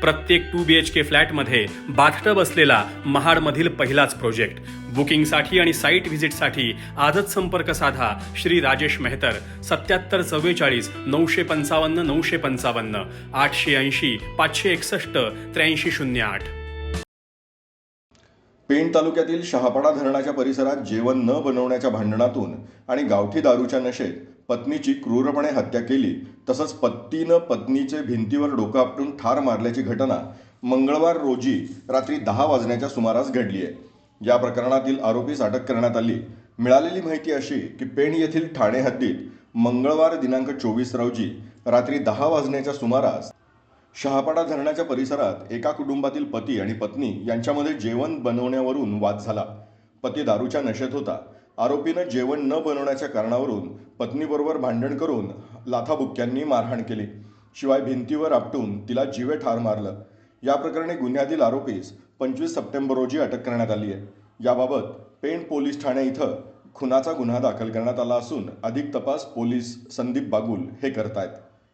प्रत्येक to B H के फ्लॅटमध्ये bathtub असलेला महाडमधील पहिलाच प्रोजेक्ट. बुकिंगसाठी आणि साईट व्हिजिटसाठी आजच संपर्क साधा श्री राजेश मेहतर. सत्याहत्तर चव्वेचाळीस नऊशे पंचावन्न नऊशे पंचावन्न आठशे ऐंशी पाचशे एकसष्ट त्र्याऐंशी शून्य आठ. पेण तालुक्यातील शहापाडा धरणाच्या परिसरात जेवण न बनवण्याच्या भांडणातून आणि गावठी दारूच्या नशेत पत्नीची क्रूरपणे हत्या केली तसंच पत्तीनं पत्नीचे भिंतीवर डोकं आपटून ठार मारल्याची घटना मंगळवार रोजी रात्री दहा वाजण्याच्या सुमारास घडली आहे या प्रकरणातील आरोपीस अटक करण्यात आली. मिळालेली माहिती अशी की पेण येथील ठाणे हद्दीत मंगळवार दिनांक चोवीस रोजी रात्री दहा वाजण्याच्या सुमारास शहापाडा धरणाच्या परिसरात एका कुटुंबातील पती आणि पत्नी यांच्यामध्ये जेवण बनवण्यावरून वाद झाला. पती दारूच्या नशेत होता. आरोपीनं जेवण न बनवण्याच्या कारणावरून पत्नीबरोबर भांडण करून लाथाबुक्क्यांनी मारहाण केली. शिवाय भिंतीवर आपटून तिला जीवे ठार मारलं. या प्रकरणी गुन्ह्यातील आरोपीस पंचवीस सप्टेंबर रोजी अटक करण्यात आली आहे याबाबत पेण पोलीस ठाणे इथं खुनाचा गुन्हा दाखल करण्यात आला असून अधिक तपास पोलीस संदीप बागुल हे करतायत.